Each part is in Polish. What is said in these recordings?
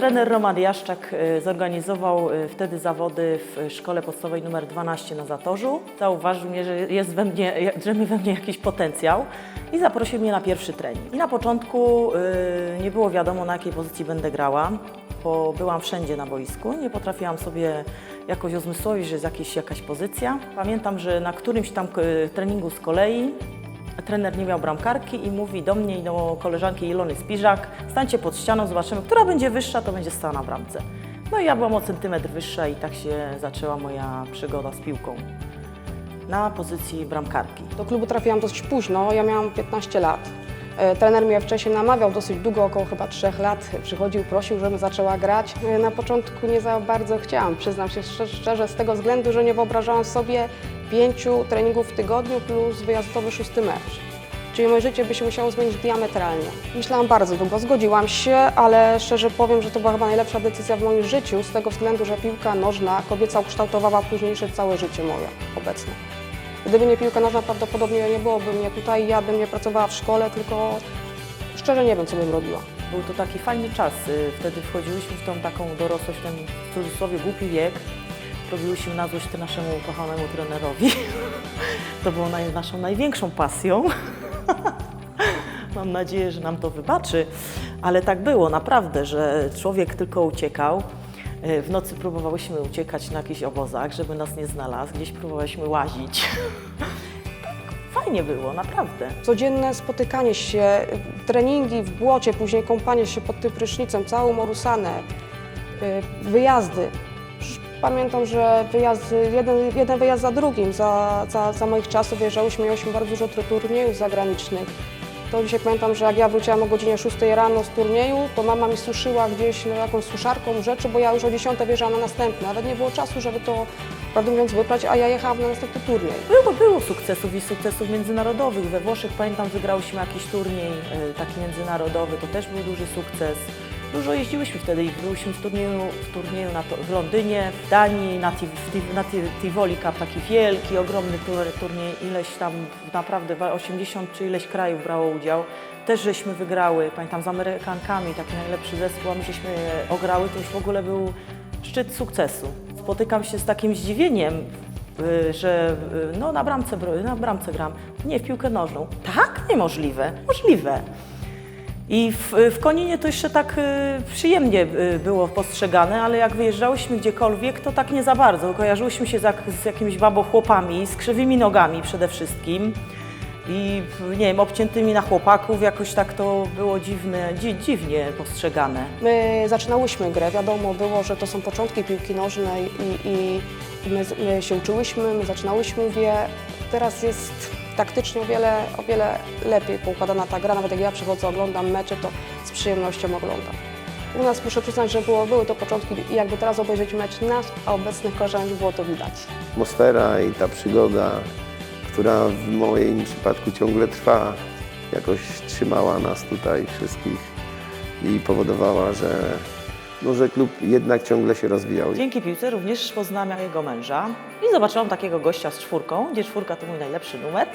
trener Roman Jaszczak y, zorganizował y, wtedy zawody w szkole podstawowej numer 12 na Zatorzu. Zauważył mnie, że jest we mnie, mi we mnie jakiś potencjał i zaprosił mnie na pierwszy trening. I na początku y, nie było wiadomo na jakiej pozycji będę grała, bo byłam wszędzie na boisku. Nie potrafiłam sobie jakoś uzmysłowić, że jest jakiś, jakaś pozycja. Pamiętam, że na którymś tam treningu z kolei Trener nie miał bramkarki i mówi do mnie i do koleżanki Ilony Spiżak, stańcie pod ścianą, zobaczymy, która będzie wyższa, to będzie stała na bramce. No i ja byłam o centymetr wyższa i tak się zaczęła moja przygoda z piłką na pozycji bramkarki. Do klubu trafiłam dosyć późno, ja miałam 15 lat. E, Trener mnie wcześniej namawiał dosyć długo, około chyba 3 lat. Przychodził, prosił, żebym zaczęła grać. E, Na początku nie za bardzo chciałam, przyznam się szczerze z tego względu, że nie wyobrażałam sobie pięciu treningów w tygodniu plus wyjazdowy szósty mecz. Czyli moje życie by się musiało zmienić diametralnie. Myślałam bardzo długo, zgodziłam się, ale szczerze powiem, że to była chyba najlepsza decyzja w moim życiu, z tego względu, że piłka nożna kobieca ukształtowała późniejsze całe życie moje obecne. Gdyby nie piłka nożna, prawdopodobnie nie byłoby mnie tutaj, ja bym nie pracowała w szkole, tylko szczerze nie wiem, co bym robiła. Był to taki fajny czas. y, Wtedy wchodziłyśmy w tą taką dorosłość, ten w cudzysłowie głupi wiek. Robiłyśmy na złość naszemu ukochanemu trenerowi. To było naszą największą pasją. Mam nadzieję, że nam to wybaczy, ale tak było naprawdę, że człowiek tylko uciekał. Y, W nocy próbowałyśmy uciekać na jakichś obozach, żeby nas nie znalazł. Gdzieś próbowałyśmy łazić. Fajnie było, naprawdę. Codzienne spotykanie się, treningi w błocie, później kąpanie się pod tym prysznicem, całą morusanę, y, wyjazdy. Pamiętam, że wyjazdy, jeden, jeden wyjazd za drugim, za, za, za moich czasów wyjeżdżałyśmy, miałyśmy bardzo dużo tur- turniejów zagranicznych. To dzisiaj pamiętam, że jak ja wróciłam o godzinie 6 rano z turnieju, to mama mi suszyła gdzieś no, jakąś suszarką rzeczy, bo ja już o 10 wjeżdżałam na następne. Nawet nie było czasu, żeby to, prawdę mówiąc, wyprać, a ja jechałam na następny turniej. Było, było sukcesów i sukcesów międzynarodowych. We Włoszech pamiętam, wygrałyśmy jakiś turniej e, taki międzynarodowy, to też był duży sukces. Dużo jeździłyśmy wtedy i byłyśmy w turnieju, w, turnieju na w Londynie, w Danii, na, na Tiv, Tivoli Cup, taki wielki, ogromny tur, turniej, ileś tam naprawdę wa- 80 czy ileś krajów brało udział. Też żeśmy wygrały, pamiętam z Amerykankami, taki najlepszy zespół, a my żeśmy ograły, to już w ogóle był szczyt sukcesu. Spotykam się z takim zdziwieniem, y, że y, no, na, bramce, na bramce gram. Nie, w piłkę nożną. Tak? Niemożliwe. Możliwe. I w, w Koninie to jeszcze tak y, przyjemnie y, było postrzegane, ale jak wyjeżdżałyśmy gdziekolwiek, to tak nie za bardzo. Kojarzyłyśmy się z, z jakimiś babochłopami, z krzywymi nogami przede wszystkim. I nie wiem, obciętymi na chłopaków, jakoś tak to było dziwne, dzi, dziwnie postrzegane. My zaczynałyśmy grę, wiadomo było, że to są początki piłki nożnej i, i my, my się uczyłyśmy, my zaczynałyśmy, mówię, teraz jest taktycznie o wiele, o wiele lepiej poukładana ta gra, nawet jak ja przychodzę, oglądam mecze, to z przyjemnością oglądam. U nas muszę przyznać, że było, były to początki i jakby teraz obejrzeć mecz nas, a obecnych koleżanek było to widać. atmosfera i ta przygoda, która w moim przypadku ciągle trwa, jakoś trzymała nas tutaj wszystkich i powodowała, że, no, że klub jednak ciągle się rozwijał. Dzięki piłce również poznałam jego męża i zobaczyłam takiego gościa z czwórką, gdzie czwórka to mój najlepszy numer.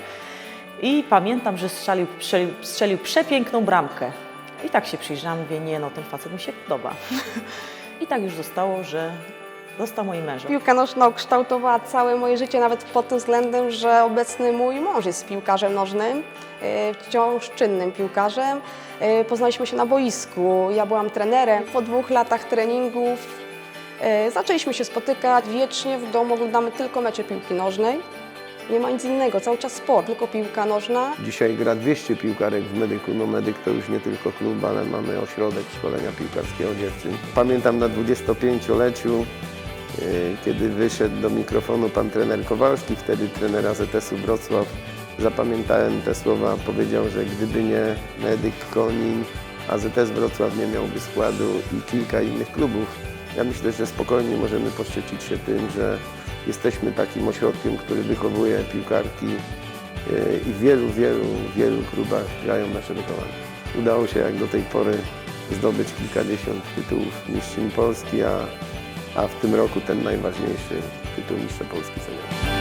I pamiętam, że strzelił, strzelił, strzelił przepiękną bramkę. I tak się przyjrzałam, mówię, nie no, ten facet mi się podoba. I tak już zostało, że został moim mężem. Piłka nożna ukształtowała całe moje życie, nawet pod tym względem, że obecny mój mąż jest piłkarzem nożnym, e, wciąż czynnym piłkarzem. E, Poznaliśmy się na boisku, ja byłam trenerem. Po dwóch latach treningów e, zaczęliśmy się spotykać wiecznie. W domu oglądamy tylko mecze piłki nożnej. Nie ma nic innego, cały czas sport, tylko piłka nożna. Dzisiaj gra 200 piłkarek w Medyku. No Medyk to już nie tylko klub, ale mamy ośrodek szkolenia piłkarskiego dziewczyn. Pamiętam na 25-leciu, yy, kiedy wyszedł do mikrofonu pan trener Kowalski, wtedy trener AZS-u Wrocław. Zapamiętałem te słowa, powiedział, że gdyby nie Medyk Konin, AZS Wrocław nie miałby składu i kilka innych klubów. Ja myślę, że spokojnie możemy poszczycić się tym, że jesteśmy takim ośrodkiem, który wychowuje piłkarki Yy, i w wielu, wielu, wielu klubach grają nasze wychowanki. Udało się jak do tej pory zdobyć kilkadziesiąt tytułów mistrzyń Polski, a, a w tym roku ten najważniejszy tytuł mistrza Polski seniorów.